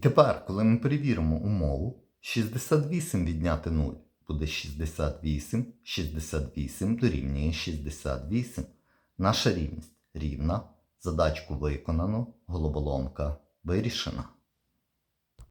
Тепер, коли ми перевіримо умову, 68 відняти 0 буде 68, 68 дорівнює 68. Наша рівність рівна. Задачку виконано, головоломка вирішена.